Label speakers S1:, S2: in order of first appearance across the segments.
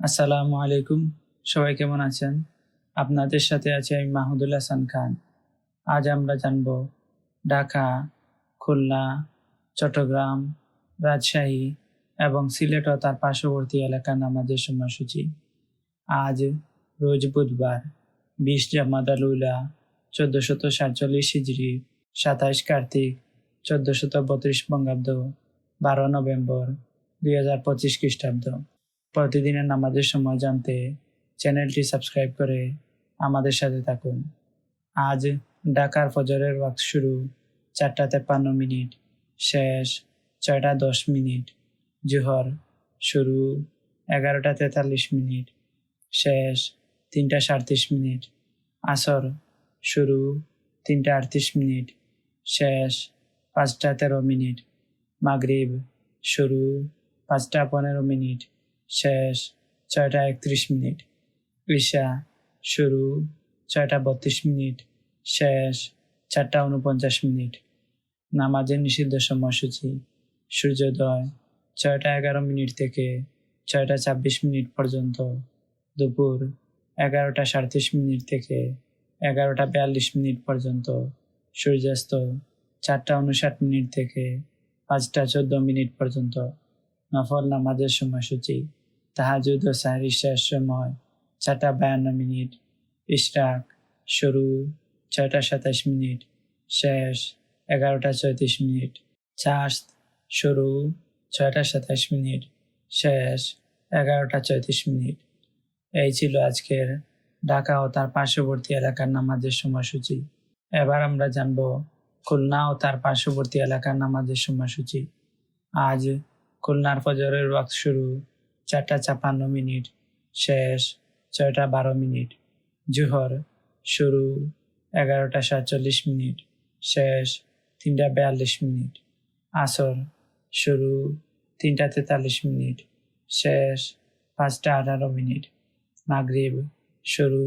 S1: আসসালামু আলাইকুম। সবাই কেমন আছেন? আপনাদের সাথে আছে আমি মাহমুদুল হাসান খান। আজ আমরা জানব ঢাকা, খুলনা, চট্টগ্রাম, রাজশাহী এবং সিলেট ও তার পার্শ্ববর্তী এলাকার নামাজের সময়সূচি। আজ রোজ বুধবার, বিশ জামাদালুলা চোদ্দশত সাতচল্লিশ হিজড়ি সাতাইশ কার্তিক, চোদ্দশত বত্রিশ বঙ্গাব্দ, বারো নভেম্বর, দুই হাজার পঁচিশ খ্রিস্টাব্দ। প্রতিদিনের নামাজের সময় জানতে চ্যানেলটি সাবস্ক্রাইব করে আমাদের সাথে থাকুন। আজ ঢাকার ফজরের ওয়াক্ত শুরু, চারটা তেপ্পান্ন মিনিট, শেষ ছয়টা দশ মিনিট, জোহর শুরু এগারোটা তেতাল্লিশ মিনিট, শেষ তিনটা সাঁত্রিশ মিনিট, আসর শুরু তিনটা আটত্রিশ মিনিট, শেষ পাঁচটা তেরো মিনিট, মাগরিব শুরু পাঁচটা পনেরো মিনিট শেষ ছয়টা একত্রিশ মিনিট। ঈশা, শুরু ছয়টা বত্রিশ মিনিট, শেষ চারটা উনপঞ্চাশ মিনিট। নামাজের নিষিদ্ধ সময়সূচি, সূর্যোদয় ছয়টা এগারো মিনিট থেকে ছয়টা ছাব্বিশ মিনিট পর্যন্ত। দুপুর এগারোটা সাঁত্রিশ মিনিট থেকে এগারোটা বিয়াল্লিশ মিনিট পর্যন্ত। সূর্যাস্ত চারটা উনষাট মিনিট থেকে পাঁচটা চোদ্দ মিনিট পর্যন্ত। নফল নামাজের সময়সূচি। তাহাজুদ ও শেষ সময় চারটা বায়ান্ন মিনিট, ইশরাক শুরু ছয়টা সাতাশ মিনিট, শেষ এগারোটা চৌত্রিশ মিনিট, চাষ শুরু ছয়টা সাতাশ মিনিট, শেষ এগারোটা চৌত্রিশ মিনিট। এই ছিল আজকের ঢাকা ও তার পার্শ্ববর্তী এলাকার নামাজের সময়সূচি। এবার আমরা জানব খুলনা ও তার পার্শ্ববর্তী এলাকার নামাজের সময়সূচি। আজ খুলনার ফজরের ওয়াক্ত শুরু। চারটা ছাপ্পান্ন মিনিট, শেষ ছয়টা বারো মিনিট, জোহর শুরু এগারোটা সাতচল্লিশ মিনিট, শেষ তিনটা বিয়াল্লিশ মিনিট, আসর শুরু তিনটা তেতাল্লিশ মিনিট, শেষ পাঁচটা আঠারো মিনিট, মাগরিব শুরু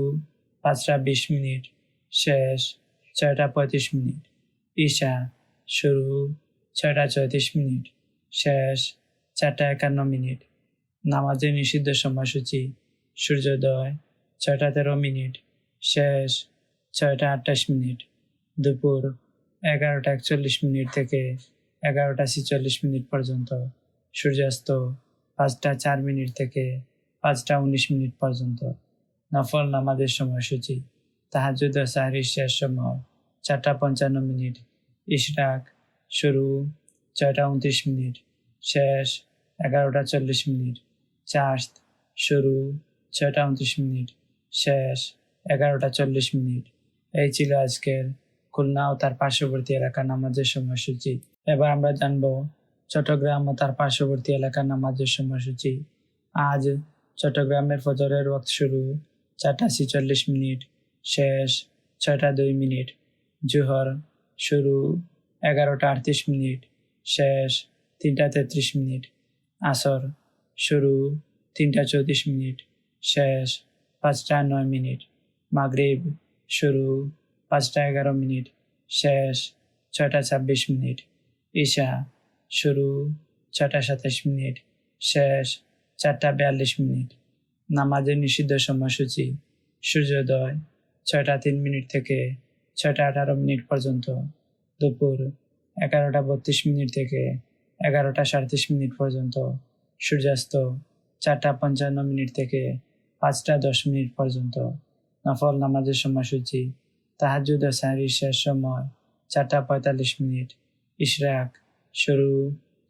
S1: পাঁচটা বিশ মিনিট, শেষ ছয়টা পঁয়ত্রিশ মিনিট, ঈশা শুরু ছয়টা চৌত্রিশ মিনিট, শেষ চারটা একান্ন মিনিট নামাজের নিষিদ্ধ সময়সূচি, সূর্যোদয়, ছয়টা তেরো মিনিট, শেষ ছয়টা আটাশ মিনিট, দুপুর এগারোটা একচল্লিশ মিনিট থেকে এগারোটা ছেচল্লিশ মিনিট পর্যন্ত, সূর্যাস্ত পাঁচটা চার মিনিট থেকে পাঁচটা উনিশ মিনিট পর্যন্ত। নফল নামাজের সময়সূচি তাহাজুদ সাহারির শেষ সময়, চারটা পঞ্চান্ন মিনিট, ইশরাক শুরু, ছয়টা উনত্রিশ মিনিট, শেষ এগারোটা চল্লিশ মিনিট। চার্জ শুরু ছয়টা উনত্রিশ মিনিট, শেষ এগারোটা চল্লিশ মিনিট। এই ছিল আজকের খুলনা ও তার পার্শ্ববর্তী এলাকার নামাজের সময়সূচি। এবার আমরা জানব চট্টগ্রাম ও তার পার্শ্ববর্তী এলাকার নামাজের সময়সূচি। আজ চট্টগ্রামের ফজরের ওয়াক্ত শুরু চারটা ছিচল্লিশ মিনিট, শেষ ছয়টা দুই মিনিট। জোহর শুরু এগারোটা আটত্রিশ মিনিট, শেষ তিনটা তেত্রিশ মিনিট। আসর শুরু, তিনটা চৌত্রিশ মিনিট, শেষ, পাঁচটা নয় মিনিট, মাগরিব, শুরু, পাঁচটা এগারো মিনিট, শেষ, ছয়টা ছাব্বিশ মিনিট, ঈশা, শুরু, ছয়টা সাতাশ মিনিট, শেষ, চারটা বিয়াল্লিশ মিনিট, নামাজের নিষিদ্ধ সময়সূচি, সূর্যোদয়, ছয়টা তিন মিনিট থেকে ছয়টা আঠারো মিনিট পর্যন্ত, দুপুর, এগারোটা বত্রিশ মিনিট থেকে এগারোটা সাঁত্রিশ মিনিট পর্যন্ত সূর্যাস্ত চারটা পঞ্চান্ন মিনিট থেকে পাঁচটা দশ মিনিট পর্যন্ত নফল নামাজের সময়সূচি তাহাজুদ ও সাহারির শেষ সময় চারটা পঁয়তাল্লিশ মিনিট, ইশরাক শুরু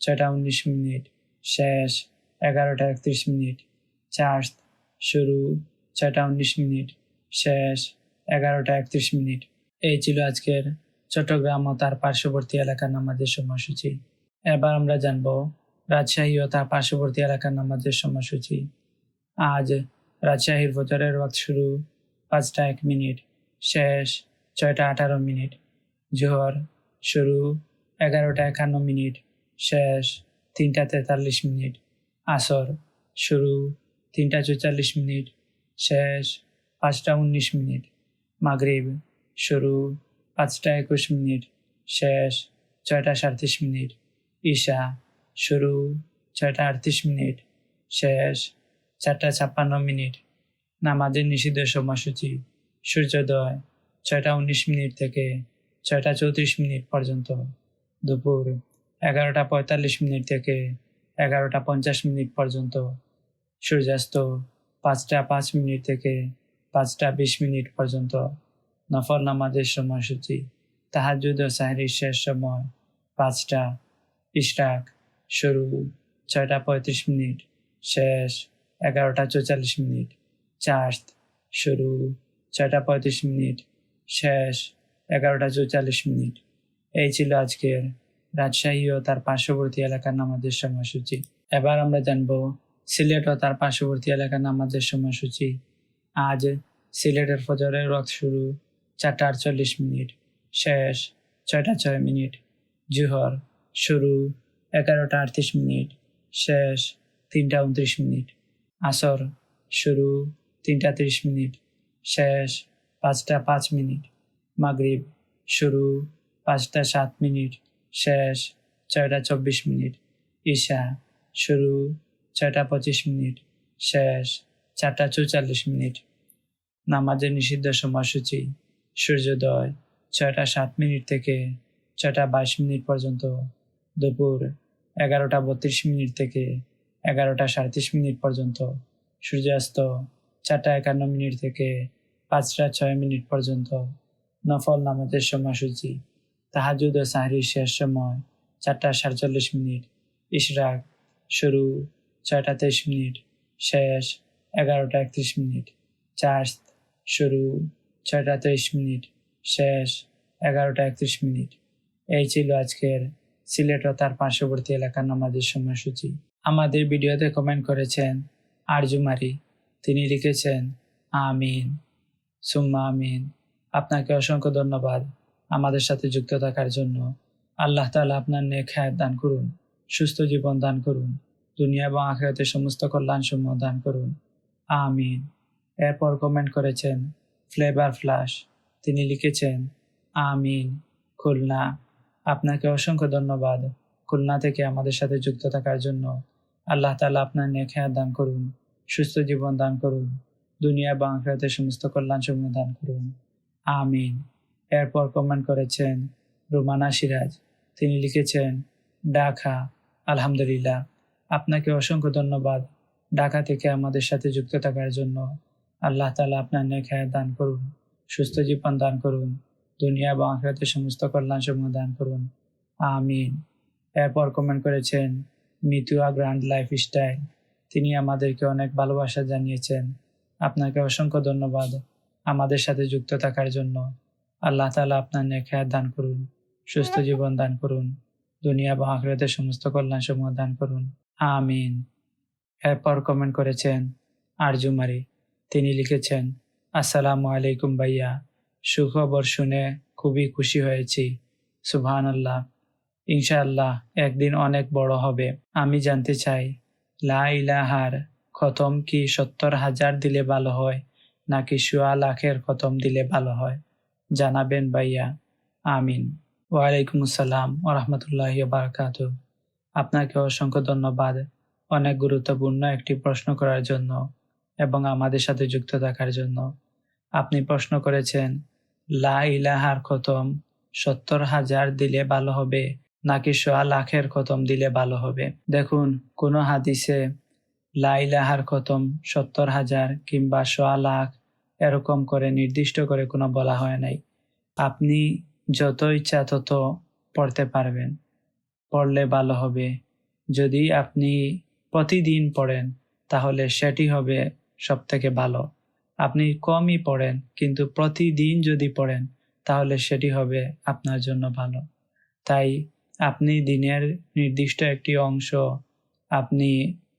S1: ছয়টা উনিশ মিনিট, শেষ এগারোটা একত্রিশ মিনিট চার্জ শুরু ছয়টা উনিশ মিনিট, শেষ এগারোটা একত্রিশ মিনিট। এই ছিল আজকের চট্টগ্রাম ও তার পার্শ্ববর্তী এলাকার নামাজের সময়সূচি। এবার আমরা জানব রাজশাহী ও তার পার্শ্ববর্তী এলাকার নামাজের সময়সূচি। আজ রাজশাহীর ভোজরের ওয়াক্ত শুরু পাঁচটা এক মিনিট, শেষ ছয়টা আঠারো মিনিট, জোহর শুরু এগারোটা একান্ন মিনিট, শেষ তিনটা তেতাল্লিশ মিনিট, আসর শুরু তিনটা চৌচল্লিশ মিনিট, শেষ পাঁচটা উনিশ মিনিট, মাগরিব শুরু পাঁচটা একুশ মিনিট, শেষ ছয়টা সাঁত্রিশ মিনিট, ঈশা শুরু, ছয়টা আটত্রিশ মিনিট, শেষ, চারটা ছাপ্পান্ন মিনিট। নামাজের নিষিদ্ধ সময়সূচি, সূর্যোদয়, ছয়টা উনিশ মিনিট থেকে ছয়টা চৌত্রিশ মিনিট পর্যন্ত। দুপুর, এগারোটা পঁয়তাল্লিশ মিনিট থেকে এগারোটা পঞ্চাশ মিনিট পর্যন্ত। সূর্যাস্ত, পাঁচটা পাঁচ মিনিট থেকে পাঁচটা বিশ মিনিট পর্যন্ত। নফল নামাজের সময়সূচি তাহাজুদ ও সাহরির শেষ সময়, পাঁচটা, ইশরাক। শুরু। ছয়টা পঁয়ত্রিশ মিনিট, শেষ এগারোটা চৌচল্লিশ মিনিট, চার্জ শুরু। ছয়টা পঁয়ত্রিশ মিনিট, শেষ এগারোটা চৌচল্লিশ মিনিট। এই ছিল আজকের রাজশাহী ও তার পার্শ্ববর্তী এলাকার নামাজের সময়সূচি। এবার আমরা জানব সিলেট ও তার পার্শ্ববর্তী এলাকার নামাজের সময়সূচি। আজ সিলেটের ফজরের রথ শুরু, চারটা আটচল্লিশ মিনিট, শেষ ছয়টা ছয় মিনিট। জুহর শুরু। এগারোটা আটত্রিশ মিনিট, শেষ তিনটা উনত্রিশ মিনিট, আসর শুরু তিনটা তিরিশ মিনিট, শেষ পাঁচটা পাঁচ মিনিট, মাগরিব শুরু পাঁচটা সাত মিনিট, শেষ ছয়টা চব্বিশ মিনিট, ঈশা শুরু ছয়টা পঁচিশ মিনিট, শেষ চারটা চৌচল্লিশ মিনিট, নামাজের নিষিদ্ধ সময়সূচি, সূর্যোদয় ছয়টা সাত মিনিট থেকে ছয়টা বাইশ মিনিট পর্যন্ত, দুপুর এগারোটা বত্রিশ মিনিট থেকে এগারোটা সাঁত্রিশ মিনিট পর্যন্ত। সূর্যাস্ত চারটা একান্ন মিনিট থেকে পাঁচটা ছয় মিনিট পর্যন্ত। নফল নামাজের সময়সূচি তাহাজুদ ও সাহরির শেষ সময় চারটা সাতচল্লিশ মিনিট। ইশরাক শুরু ছয়টা তেইশ মিনিট। শেষ এগারোটা একত্রিশ মিনিট। চার্জ শুরু ছয়টা তেইশ মিনিট। শেষ এগারোটা একত্রিশ মিনিট। এই ছিল আজকের সিলেট ও তার পার্শ্ববর্তী এলাকার নামাজের সময়সূচি। আমাদের ভিডিওতে কমেন্ট করেছেন আরজুমারি তিনি লিখেছেন, আমিন। সুম্মা, আমিন। আপনাকে অসংখ্য ধন্যবাদ আমাদের সাথে যুক্ত থাকার জন্য। আল্লাহ তাআলা আপনার নেক হায়াত দান করুন, সুস্থ জীবন দান করুন, দুনিয়া এবং আখেরাতে সমস্ত কল্যাণ সমূহ দান করুন। আমিন। এরপর কমেন্ট করেছেন ফ্লেভার ফ্লাশ তিনি লিখেছেন, আমিন। খুলনা। আপনাকে অসংখ্য ধন্যবাদ। খুলনা থেকে আমাদের সাথে যুক্ত থাকার জন্য। আল্লাহ তালা আপনার হায়াত দান করুন, সুস্থ জীবন দান করুন, দুনিয়া আখেরাতে সমস্ত কল্যাণ সমূহ দান করুন। আমিন। এরপর কমেন্ট করেছেন রুমানা সিরাজ। তিনি লিখেছেন, ঢাকা, আলহামদুলিল্লাহ। আপনাকে অসংখ্য ধন্যবাদ। ঢাকা থেকে আমাদের সাথে যুক্ত থাকার জন্য আল্লাহ তালা আপনার নেখায় দান করুন, সুস্থ জীবন দান করুন। দুনিয়া এবং আখরাতে সমস্ত কল্যাণ সমূহ দান করুন। আমিন। এরপর কমেন্ট করেছেন মিতুয়া গ্র্যান্ড লাইফ স্টাইল। তিনি আমাদেরকে অনেক ভালোবাসা জানিয়েছেন। আপনাকে অসংখ্য ধন্যবাদ আমাদের সাথে যুক্ত থাকার জন্য। আল্লাহ তালা আপনার নেখায় দান করুন, সুস্থ জীবন দান করুন, দুনিয়া বা আখরাতের সমস্ত কল্যাণ সমূহ দান করুন। আমিন। এরপর কমেন্ট করেছেন আরজুমারি তিনি লিখেছেন, আসসালামু আলাইকুম ভাইয়া। সুখবর শুনে খুবই খুশি হয়েছি। সুবহান আল্লাহ ইনশাআল্লাহ একদিন অনেক বড় হবে। আমি জানতে চাই, লা ইলাহার খতম কি সত্তর হাজার দিলে ভালো হয়, নাকি শুয়া লাখের খতম দিলে ভালো হয়? জানাবেন ভাইয়া। আমিন। ওয়ালাইকুম আসসালাম ওরহমতুল্লাহ বারকাত আপনাকে অসংখ্য ধন্যবাদ অনেক গুরুত্বপূর্ণ একটি প্রশ্ন করার জন্য এবং আমাদের সাথে যুক্ত থাকার জন্য। আপনি প্রশ্ন করেছেন লা ইলাহার খতম, সত্তর হাজার দিলে ভালো হবে, নাকি সোয়া লাখের খতম দিলে ভালো হবে? দেখুন, কোনো হাদিসে লা ইলাহার খতম, সত্তর হাজার কিংবা সোয়া লাখ এরকম করে নির্দিষ্ট করে কোনো বলা হয় নাই। আপনি যত ইচ্ছা তত পড়তে পারবেন, পড়লে ভালো হবে। যদি আপনি প্রতিদিন পড়েন, তাহলে সেটি হবে সব থেকে ভালো। আপনি কমই পড়েন, কিন্তু প্রতিদিন যদি পড়েন, তাহলে সেটি হবে আপনার জন্য ভালো। তাই আপনি দিনের নির্দিষ্ট একটি অংশ আপনি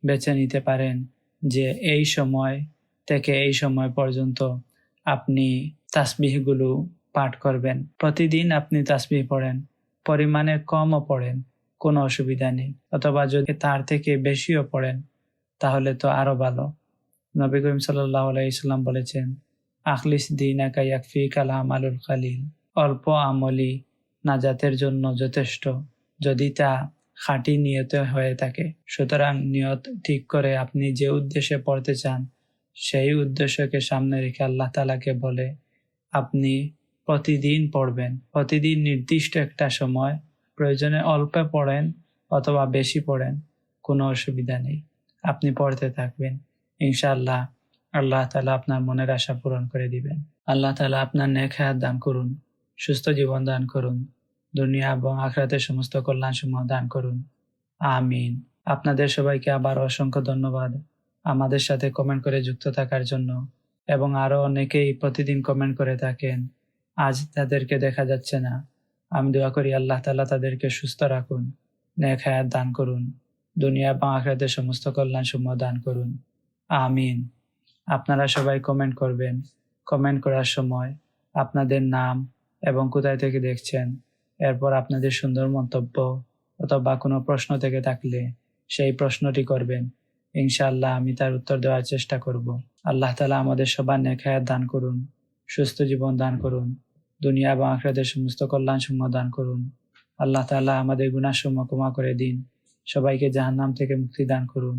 S1: বেছে নিতে পারেন যে এই সময় থেকে এই সময় পর্যন্ত আপনি তাসবিহগুলো পাঠ করবেন। প্রতিদিন আপনি তাসবিহ পড়েন, পরিমাণে কমও পড়েন, কোনো অসুবিধা নেই। অথবা যদি তার থেকে বেশিও পড়েন, তাহলে তো আরও ভালো। নবী করিম সাল্লাহ আলাইসাল্লাম বলেছেন, আখলিস দিন ইয়াকফি কালাম আলুল খালিল। অল্প আমলি নাজাতের জন্য যথেষ্ট, যদি তা খাঁটি নিয়ত হয়ে থাকে। সুতরাং নিয়ত ঠিক করে আপনি যে উদ্দেশ্যে পড়তে চান, সেই উদ্দেশ্যকে সামনে রেখে আল্লাহ তালাকে বলে, আপনি প্রতিদিন পড়বেন। প্রতিদিন নির্দিষ্ট একটা সময় প্রয়োজনে অল্প পড়েন অথবা বেশি পড়েন, কোনো অসুবিধা নেই। আপনি পড়তে থাকবেন। ইনশাআল্লাহ আল্লাহ তালা আপনার মনের আশা পূরণ করে দিবেন। আল্লাহ তালা আপনার নেক দান করুন, সুস্থ জীবন দান করুন, দুনিয়া এবং আখরাতের সমস্ত কল্যাণ সমূহ দান করুন। আমিন। আপনাদের সবাইকে আবার অসংখ্য ধন্যবাদ আমাদের সাথে কমেন্ট করে যুক্ত থাকার জন্য এবং আরও অনেকেই প্রতিদিন কমেন্ট করে থাকেন। আজ তাদেরকে দেখা যাচ্ছে না। আমি দোয়া করি আল্লাহ তালা তাদেরকে সুস্থ রাখুন, নেক হায়াত দান করুন, দুনিয়া এবং আখরাতের সমস্ত কল্যাণ সমূহ দান করুন। আমিন। আপনারা সবাই কমেন্ট করবেন। কমেন্ট করার সময় আপনাদের নাম এবং কোথায় থেকে দেখছেন, এরপর আপনাদের সুন্দর মন্তব্য অথবা কোনো প্রশ্ন থেকে থাকলে সেই প্রশ্নটি করবেন। ইনশাআল্লাহ আমি তার উত্তর দেওয়ার চেষ্টা করব। আল্লাহ তালা আমাদের সবার নেখায়াত দান করুন, সুস্থ জীবন দান করুন, দুনিয়া এবং আখরাতের সমস্ত কল্যাণ সমূহ দান করুন। আল্লাহ তালা আমাদের গুণাসমূহ ক্ষমা করে দিন। সবাইকে জাহান্নাম থেকে মুক্তি দান করুন।